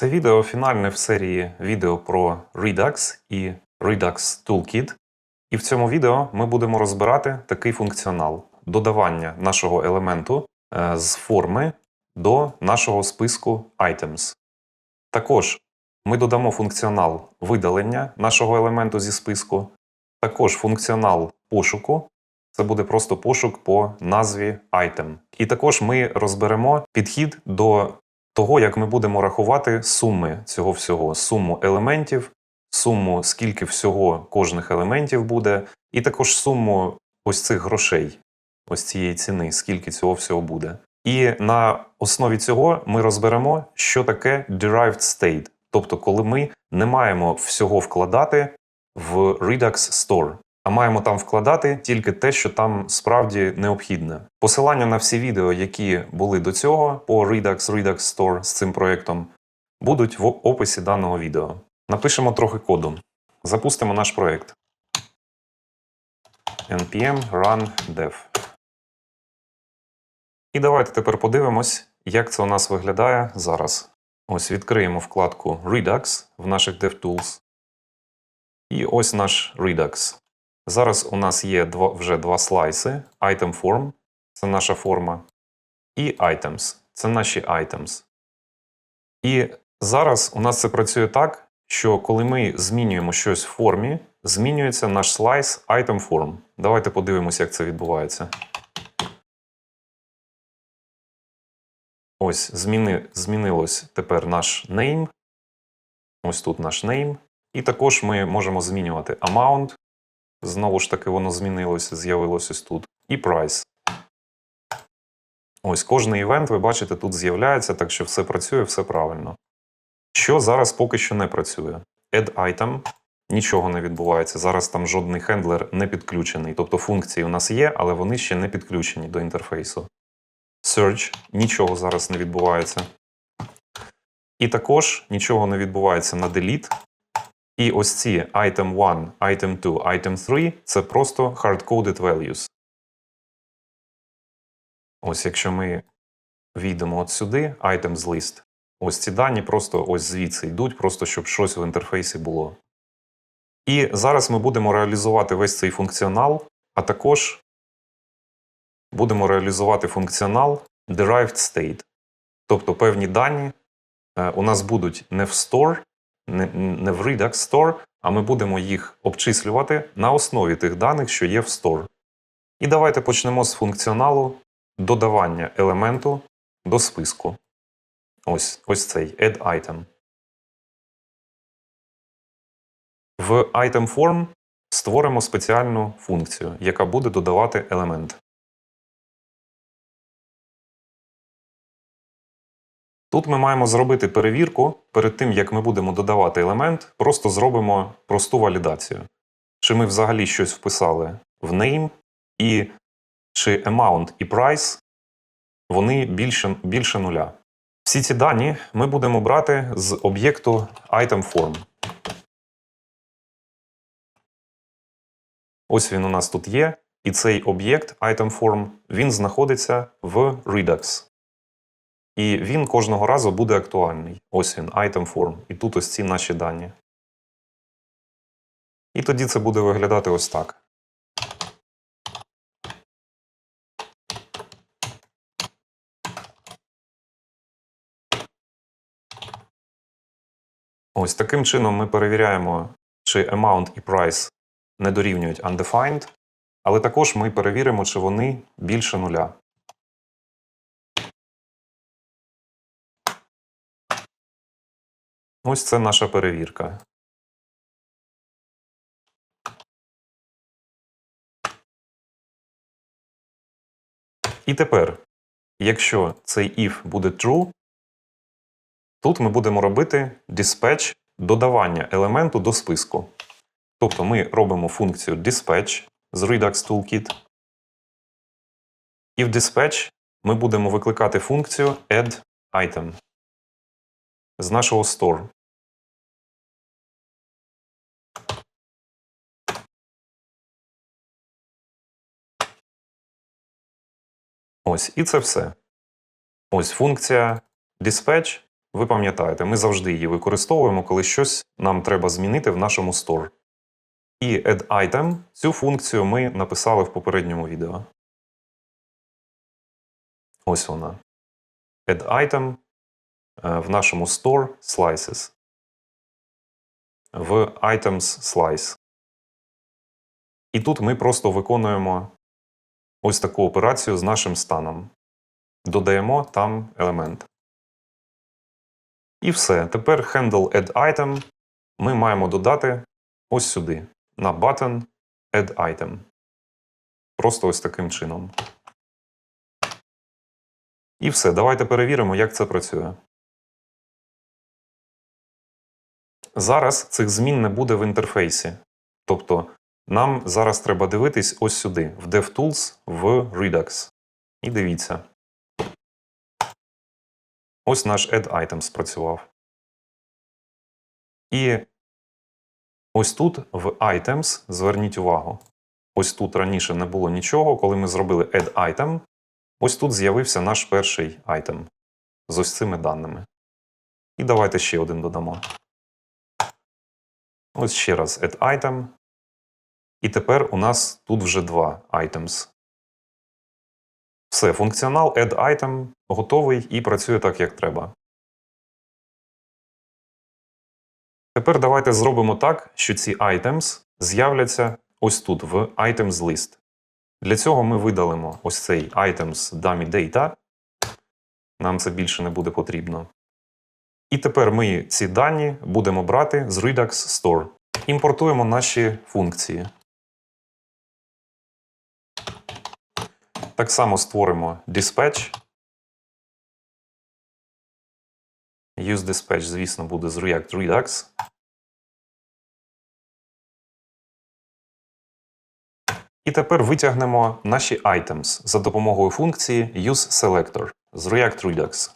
Це відео фінальне в серії відео про Redux і Redux Toolkit. І в цьому відео ми будемо розбирати такий функціонал додавання нашого елементу е, з форми до нашого списку items. Також ми додамо функціонал видалення нашого елементу зі списку, також функціонал пошуку. Це буде просто пошук по назві item. І також ми розберемо підхід до того, як ми будемо рахувати суми цього всього, суму елементів, суму, скільки всього кожних елементів буде, і також суму ось цих грошей, ось цієї ціни, скільки цього всього буде. І на основі цього ми розберемо, що таке derived state, тобто коли ми не маємо всього вкладати в Redux Store, а маємо там вкладати тільки те, що там справді необхідне. Посилання на всі відео, які були до цього по Redux Redux Store з цим проєктом, будуть в описі даного відео. Напишемо трохи коду. Запустимо наш проєкт. npm run dev. І давайте тепер подивимось, як це у нас виглядає зараз. Ось відкриємо вкладку Redux в наших DevTools. І ось наш Redux. Зараз у нас є два, вже два слайси: Item Form це наша форма, і Items це наші items. І зараз у нас це працює так, що коли ми змінюємо щось в формі, змінюється наш слайс Item Form. Давайте подивимося, як це відбувається. Ось зміни, змінилось тепер наш name. Ось тут наш name. І також ми можемо змінювати amount. Знову ж таки, воно змінилося, з'явилося ось тут. І price. Ось кожний івент, ви бачите, тут з'являється, так що все працює, все правильно. Що зараз поки що не працює? Add item. Нічого не відбувається. Зараз там жодний хендлер не підключений. Тобто функції у нас є, але вони ще не підключені до інтерфейсу. Search нічого зараз не відбувається. І також нічого не відбувається на delete. І ось ці item 1, item 2, item 3 це просто hard-coded values. Ось якщо ми війдемо от сюди, items list, ось ці дані просто ось звідси йдуть, просто щоб щось в інтерфейсі було. І зараз ми будемо реалізувати весь цей функціонал, а також будемо реалізувати функціонал derived state. Тобто певні дані е, у нас будуть не в store, не, в Redux Store, а ми будемо їх обчислювати на основі тих даних, що є в Store. І давайте почнемо з функціоналу додавання елементу до списку. Ось, ось цей add item. В item form створимо спеціальну функцію, яка буде додавати елемент. Тут ми маємо зробити перевірку перед тим, як ми будемо додавати елемент, просто зробимо просту валідацію. Чи ми взагалі щось вписали в name, і чи amount і price вони більше, більше нуля. Всі ці дані ми будемо брати з об'єкту itemForm. Ось він у нас тут є, і цей об'єкт itemForm, він знаходиться в Redux. І він кожного разу буде актуальний. Ось він, item form. І тут ось ці наші дані. І тоді це буде виглядати ось так. Ось таким чином ми перевіряємо, чи amount і price не дорівнюють undefined, але також ми перевіримо, чи вони більше нуля. Ось це наша перевірка. І тепер, якщо цей if буде true, тут ми будемо робити dispatch додавання елементу до списку. Тобто ми робимо функцію dispatch з Redux Toolkit. І в dispatch ми будемо викликати функцію add item з нашого store. Ось, і це все. Ось функція dispatch ви пам'ятаєте, ми завжди її використовуємо, коли щось нам треба змінити в нашому store. І add item цю функцію ми написали в попередньому відео. Ось вона. Add item в нашому store slices. В items slice. І тут ми просто виконуємо ось таку операцію з нашим станом. Додаємо там елемент. І все. Тепер handle add item ми маємо додати ось сюди, на button add item. Просто ось таким чином. І все. Давайте перевіримо, як це працює. Зараз цих змін не буде в інтерфейсі. Тобто нам зараз треба дивитись ось сюди, в DevTools в Redux. І дивіться. Ось наш Add Item спрацював. І ось тут в Items зверніть увагу. Ось тут раніше не було нічого. Коли ми зробили Add Item, ось тут з'явився наш перший item з ось цими даними. І давайте ще один додамо. Ось ще раз Add Item. І тепер у нас тут вже два items. Все, функціонал Add Item готовий і працює так, як треба. Тепер давайте зробимо так, що ці items з'являться ось тут, в Items List. Для цього ми видалимо ось цей Items Dummy Data. Нам це більше не буде потрібно. І тепер ми ці дані будемо брати з Redux Store. Імпортуємо наші функції. Так само створимо dispatch. Use dispatch, звісно, буде з React Redux. І тепер витягнемо наші items за допомогою функції useSelector з React Redux.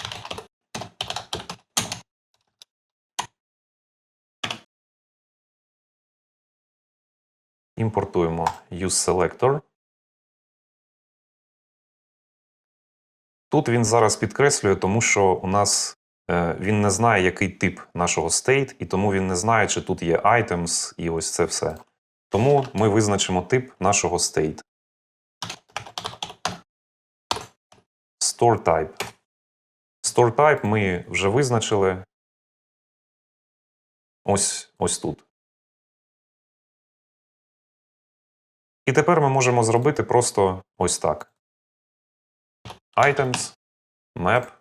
Імпортуємо useSelector. Тут він зараз підкреслює, тому що у нас е, він не знає, який тип нашого state, і тому він не знає, чи тут є items і ось це все. Тому ми визначимо тип нашого state. Store type. Store type ми вже визначили ось, ось тут. І тепер ми можемо зробити просто ось так. Items, Map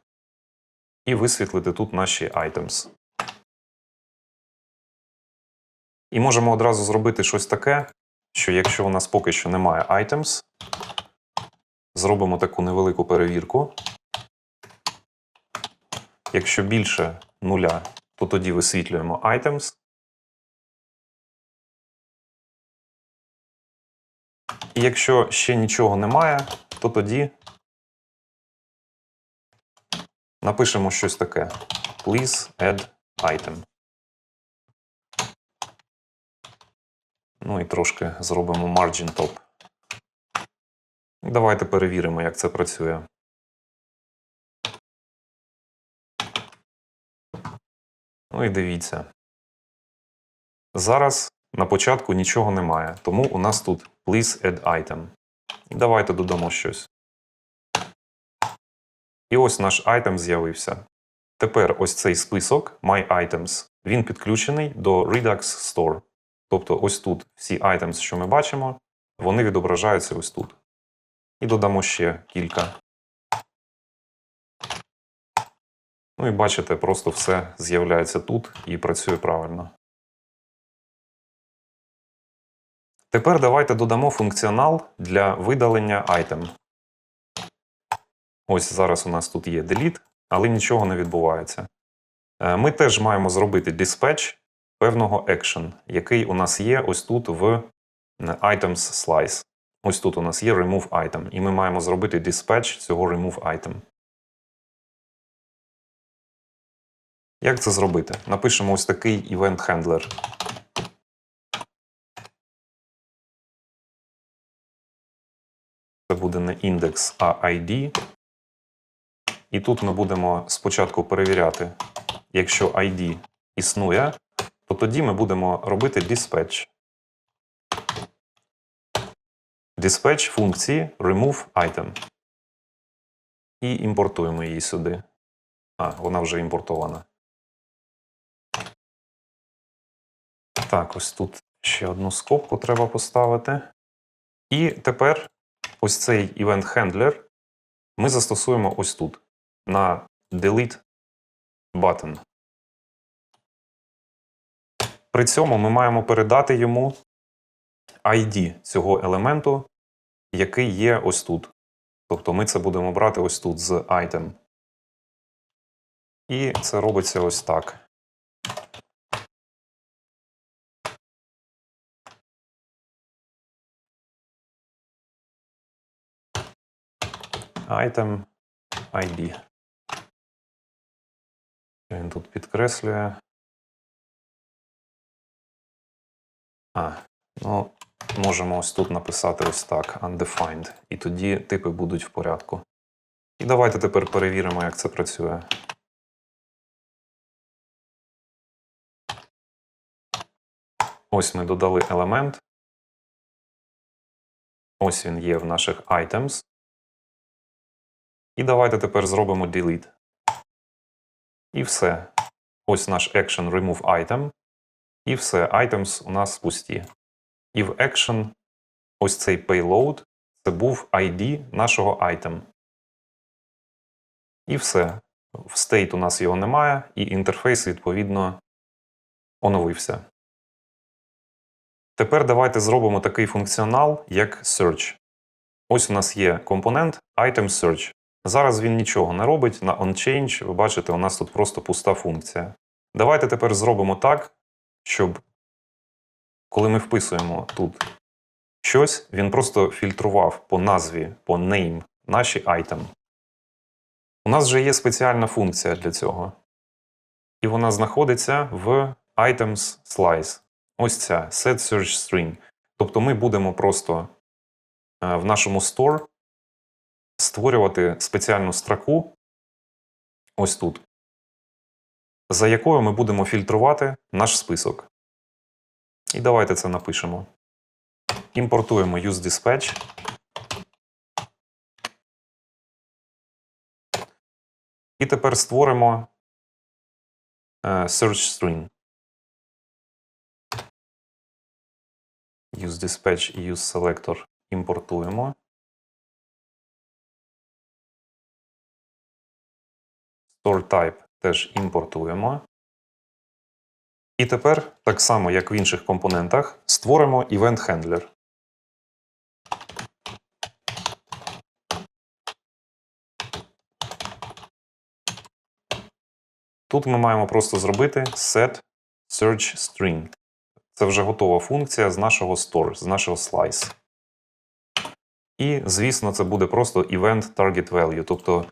і висвітлити тут наші items. І можемо одразу зробити щось таке, що якщо у нас поки що немає items, зробимо таку невелику перевірку. Якщо більше нуля, то тоді висвітлюємо items. І якщо ще нічого немає, то тоді напишемо щось таке. Please add item. Ну і трошки зробимо margin top. Давайте перевіримо, як це працює. Ну і дивіться. Зараз на початку нічого немає, тому у нас тут please add item. Давайте додамо щось. І ось наш item з'явився. Тепер ось цей список My Items, він підключений до Redux Store. Тобто ось тут всі items, що ми бачимо, вони відображаються ось тут. І додамо ще кілька. Ну і бачите, просто все з'являється тут і працює правильно. Тепер давайте додамо функціонал для видалення item. Ось зараз у нас тут є delete, але нічого не відбувається. Е, Ми теж маємо зробити dispatch певного action, який у нас є ось тут в е, items slice. Ось тут у нас є remove item, і ми маємо зробити dispatch цього remove item. Як це зробити? Напишемо ось такий event handler. Це буде не індекс, а ID. І тут ми будемо спочатку перевіряти, якщо ID існує, то тоді ми будемо робити dispatch. Dispatch функції remove item. І імпортуємо її сюди. А, вона вже імпортована. Так, ось тут ще одну скобку треба поставити. І тепер ось цей event handler ми застосуємо ось тут на delete button. При цьому ми маємо передати йому ID цього елементу, який є ось тут. Тобто ми це будемо брати ось тут з item. І це робиться ось так. Item ID. Він тут підкреслює. А, ну, можемо ось тут написати ось так: undefined. І тоді типи будуть в порядку. І давайте тепер перевіримо, як це працює. Ось ми додали елемент. Ось він є в наших items. І давайте тепер зробимо delete. І все. Ось наш action remove item. І все. Items у нас пусті. І в action ось цей payload це був ID нашого item. І все. В state у нас його немає, і інтерфейс, відповідно, оновився. Тепер давайте зробимо такий функціонал, як search. Ось у нас є компонент item search. Зараз він нічого не робить. На onChange, ви бачите, у нас тут просто пуста функція. Давайте тепер зробимо так, щоб коли ми вписуємо тут щось, він просто фільтрував по назві, по name наші item. У нас вже є спеціальна функція для цього. І вона знаходиться в items slice. Ось ця set search string. Тобто ми будемо просто е, в нашому store створювати спеціальну строку ось тут, за якою ми будемо фільтрувати наш список. І давайте це напишемо. Імпортуємо useDispatch. І тепер створимо е, search string. useDispatch і useSelector імпортуємо. Store type теж імпортуємо. І тепер, так само як в інших компонентах, створимо event handler. Тут ми маємо просто зробити set search string. Це вже готова функція з нашого store, з нашого slice. І, звісно, це буде просто event target value, тобто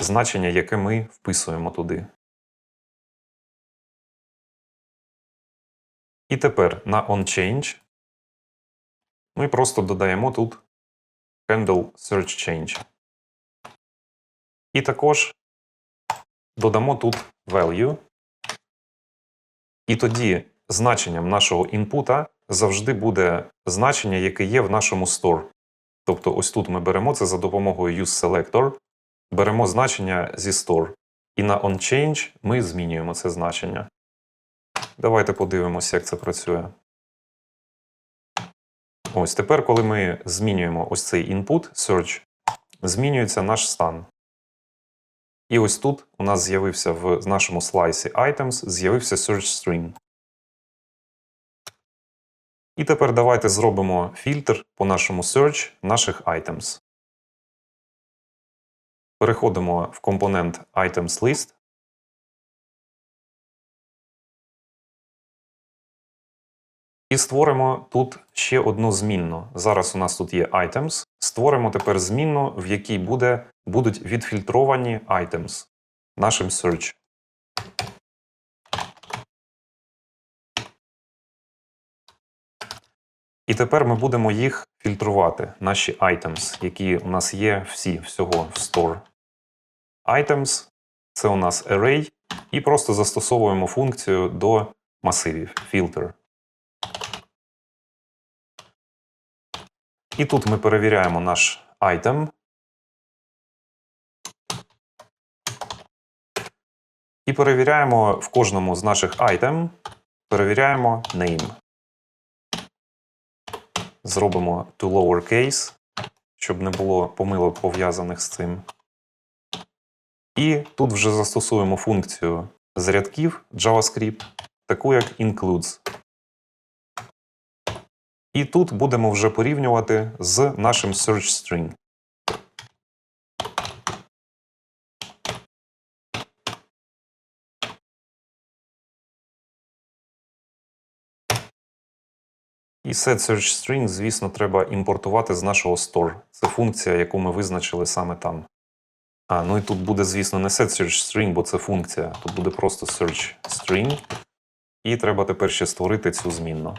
значення, яке ми вписуємо туди. І тепер на onChange ми просто додаємо тут handle search change. І також додамо тут value. І тоді значенням нашого інпута завжди буде значення, яке є в нашому store. Тобто, ось тут ми беремо це за допомогою useSelector, беремо значення зі store. І на onChange ми змінюємо це значення. Давайте подивимося, як це працює. Ось тепер, коли ми змінюємо ось цей input search, змінюється наш стан. І ось тут у нас з'явився в нашому слайсі items, з'явився search string. І тепер давайте зробимо фільтр по нашому search наших items. Переходимо в компонент items list. І створимо тут ще одну змінну. Зараз у нас тут є items. Створимо тепер змінну, в якій буде, будуть відфільтровані items нашим search. І тепер ми будемо їх фільтрувати, наші items, які у нас є всі всього в store. Items це у нас array, І просто застосовуємо функцію до масивів filter. І тут ми перевіряємо наш item. І перевіряємо в кожному з наших item, перевіряємо name. Зробимо to lowercase, щоб не було помилок пов'язаних з цим. І тут вже застосуємо функцію з рядків JavaScript, таку як includes. І тут будемо вже порівнювати з нашим search string. І set search string, звісно, треба імпортувати з нашого store. Це функція, яку ми визначили саме там. А, ну і тут буде, звісно, не set search string, бо це функція. Тут буде просто search string. І треба тепер ще створити цю змінну.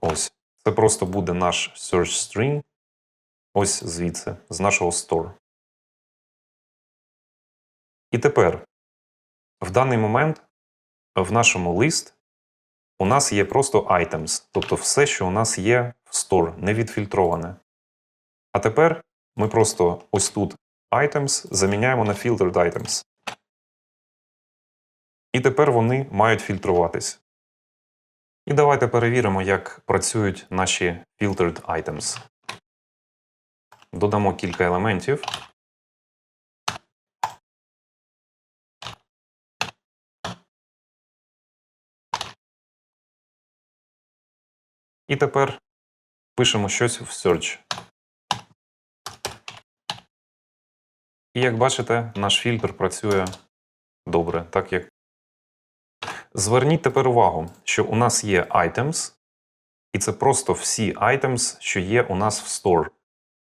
Ось. Це просто буде наш search string. Ось звідси, з нашого store. І тепер, в даний момент, в нашому лист у нас є просто items, тобто все, що у нас є в store, не відфільтроване. А тепер ми просто ось тут items заміняємо на filtered items. І тепер вони мають фільтруватись. І давайте перевіримо, як працюють наші filtered items. Додамо кілька елементів. І тепер пишемо щось в search. І як бачите, наш фільтр працює добре, так як. Зверніть тепер увагу, що у нас є items, і це просто всі items, що є у нас в store.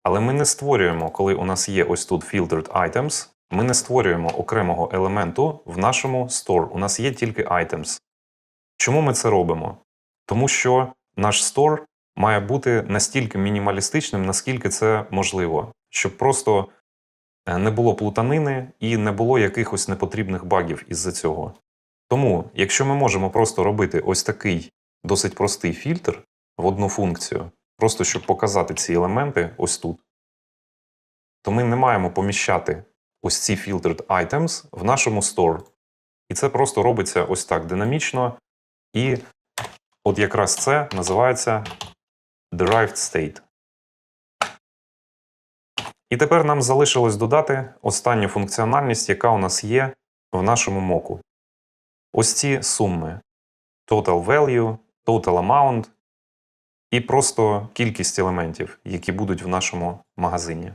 Але ми не створюємо, коли у нас є ось тут filtered items, ми не створюємо окремого елементу в нашому store. У нас є тільки items. Чому ми це робимо? Тому що наш store має бути настільки мінімалістичним, наскільки це можливо, щоб просто не було плутанини і не було якихось непотрібних багів із-за цього. Тому, якщо ми можемо просто робити ось такий досить простий фільтр в одну функцію, просто щоб показати ці елементи ось тут, то ми не маємо поміщати ось ці filtered items в нашому store. І це просто робиться ось так динамічно. І от якраз це називається derived state. І тепер нам залишилось додати останню функціональність, яка у нас є в нашому моку. Ось ці суми: total value, total amount і просто кількість елементів, які будуть в нашому магазині.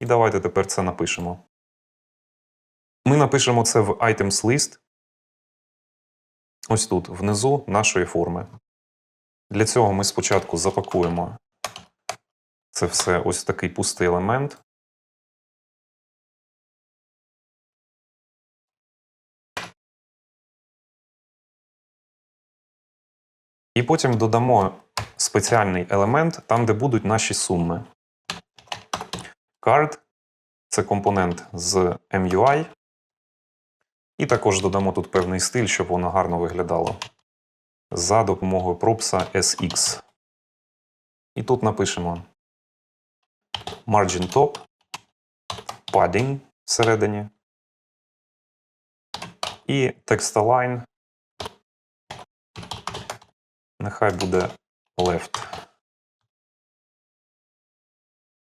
І давайте тепер це напишемо. Ми напишемо це в items list. Ось тут, внизу нашої форми. Для цього ми спочатку запакуємо це все ось такий пустий елемент. І потім додамо спеціальний елемент там, де будуть наші суми. Card це компонент з MUI. І також додамо тут певний стиль, щоб воно гарно виглядало. За допомогою пропса SX. І тут напишемо margin top, padding всередині. І text-align нехай буде left.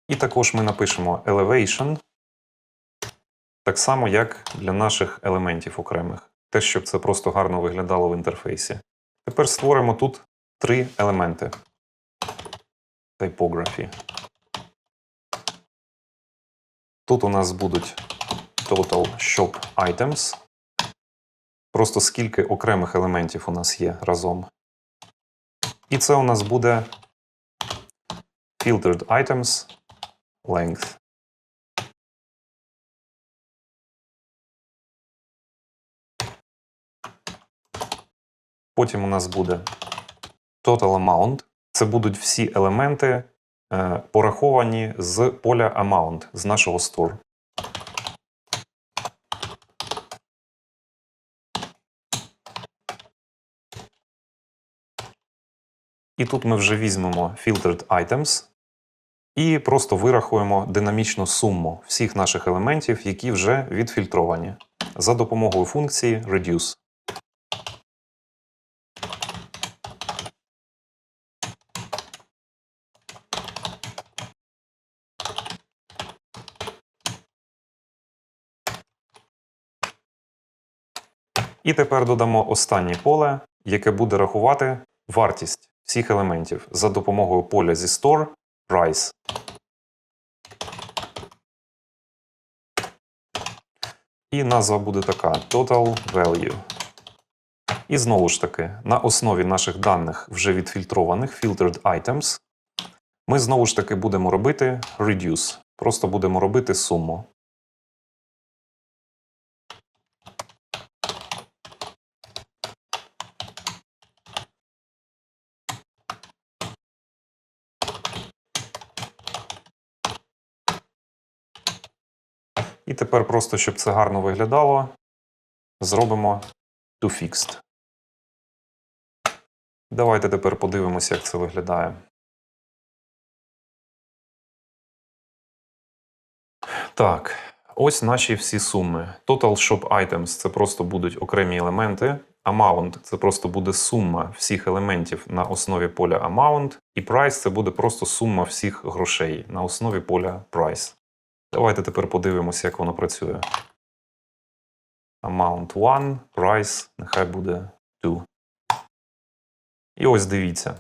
І також ми напишемо elevation, так само, як для наших елементів окремих. Те, щоб це просто гарно виглядало в інтерфейсі. Тепер створимо тут три елементи Typography. Тут у нас будуть Total Shop Items. Просто скільки окремих елементів у нас є разом. І це у нас буде Filtered Items Length. Потім у нас буде Total Amount. Це будуть всі елементи, Е, пораховані з поля Amount з нашого store. І тут ми вже візьмемо Filtered Items і просто вирахуємо динамічну суму всіх наших елементів, які вже відфільтровані, за допомогою функції Reduce. І тепер додамо останнє поле, яке буде рахувати вартість всіх елементів за допомогою поля зі Store Price. І назва буде така Total Value. І знову ж таки, на основі наших даних вже відфільтрованих Filtered Items, ми знову ж таки будемо робити Reduce. Просто будемо робити суму. І тепер просто, щоб це гарно виглядало, зробимо toFixed. Давайте тепер подивимося, як це виглядає. Так, ось наші всі суми. Total Shop Items це просто будуть окремі елементи. Amount це просто буде сума всіх елементів на основі поля Amount. І Price це буде просто сума всіх грошей на основі поля Price. Давайте тепер подивимося, як воно працює. Amount 1, price, нехай буде 2. І ось дивіться.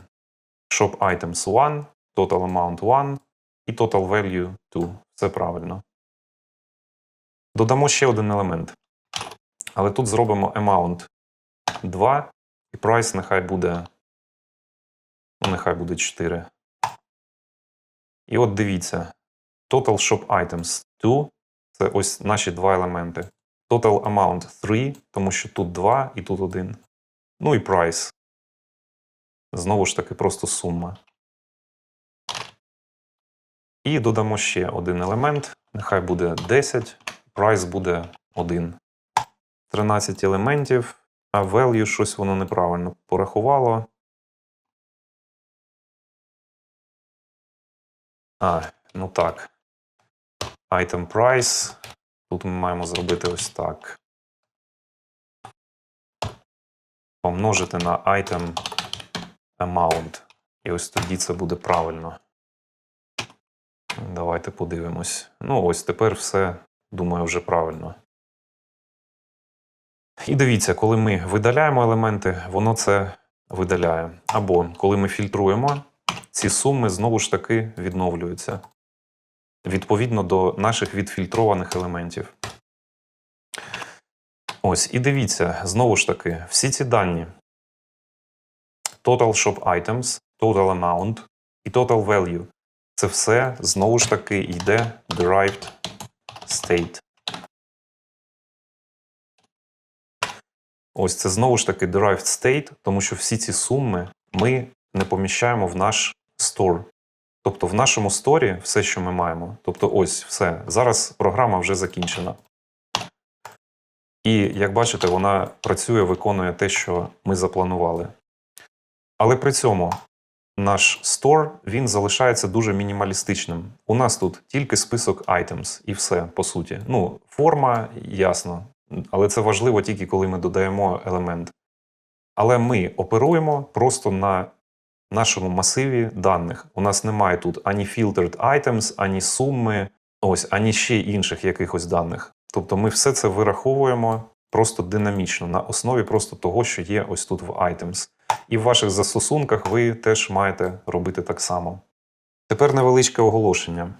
Shop items 1, total amount 1 і total value 2. Все правильно. Додамо ще один елемент. Але тут зробимо amount 2 і price нехай буде. Ну, нехай буде 4. І от дивіться. Total Shop Items 2 це ось наші два елементи. Total Amount 3, тому що тут 2 і тут 1. Ну і Price. Знову ж таки, просто сума. І додамо ще один елемент. Нехай буде 10, price буде 1. 13 елементів, а value щось воно неправильно порахувало. А, ну так. Item price. Тут ми маємо зробити ось так. Помножити на item amount. І ось тоді це буде правильно. Давайте подивимось. Ну, ось тепер все, думаю, вже правильно. І дивіться, коли ми видаляємо елементи, воно це видаляє. Або коли ми фільтруємо, ці суми знову ж таки відновлюються відповідно до наших відфільтрованих елементів. Ось, і дивіться, знову ж таки, всі ці дані: Total Shop Items, Total Amount і Total Value. Це все знову ж таки йде derived state. Ось це знову ж таки derived state, тому що всі ці суми ми не поміщаємо в наш store. Тобто в нашому сторі все, що ми маємо. Тобто, ось все. Зараз програма вже закінчена. І як бачите, вона працює, виконує те, що ми запланували. Але при цьому наш store він залишається дуже мінімалістичним. У нас тут тільки список items і все, по суті. Ну, форма ясно, але це важливо тільки коли ми додаємо елемент. Але ми оперуємо просто на нашому масиві даних. У нас немає тут ані filtered items, ані суми, ось, ані ще інших якихось даних. Тобто ми все це вираховуємо просто динамічно, на основі просто того, що є ось тут в items. І в ваших застосунках ви теж маєте робити так само. Тепер невеличке оголошення.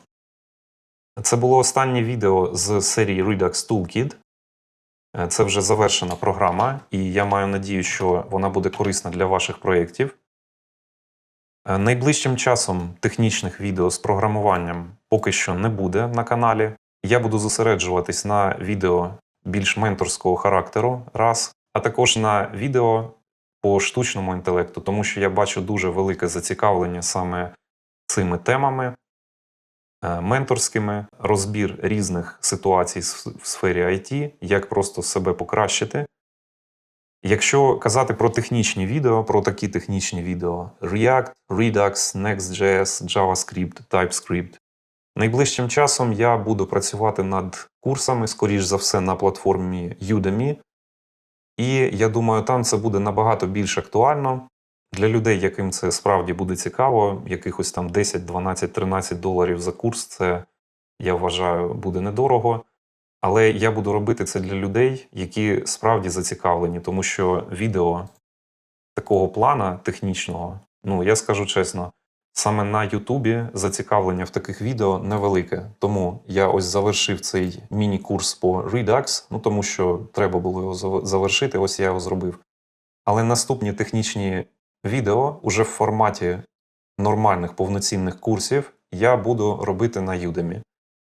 Це було останнє відео з серії Redux Toolkit. Це вже завершена програма, і я маю надію, що вона буде корисна для ваших проєктів. Е, Найближчим часом технічних відео з програмуванням поки що не буде на каналі. Я буду зосереджуватись на відео більш менторського характеру, раз, а також на відео по штучному інтелекту, тому що я бачу дуже велике зацікавлення саме цими темами, е, менторськими, розбір різних ситуацій в сфері IT, як просто себе покращити, Якщо казати про технічні відео, про такі технічні відео: React, Redux, Next.js, JavaScript, TypeScript, найближчим часом я буду працювати над курсами, скоріш за все, на платформі Udemy. І я думаю, там це буде набагато більш актуально для людей, яким це справді буде цікаво. Якихось там 10, 12, 13 доларів за курс це я вважаю буде недорого. Але я буду робити це для людей, які справді зацікавлені, тому що відео такого плана технічного, ну я скажу чесно, саме на Ютубі зацікавлення в таких відео невелике. Тому я ось завершив цей міні-курс по Redux, ну тому що треба було його завершити, ось я його зробив. Але наступні технічні відео уже в форматі нормальних повноцінних курсів я буду робити на Udemy.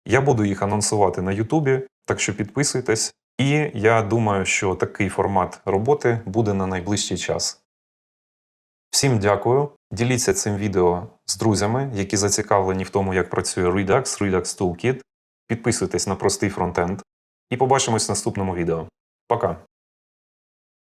Я буду їх анонсувати на Ютубі, так що підписуйтесь. І я думаю, що такий формат роботи буде на найближчий час. Всім дякую. Діліться цим відео з друзями, які зацікавлені в тому, як працює Redux, Redux Toolkit. Підписуйтесь на простий фронтенд. І побачимось в наступному відео. Пока!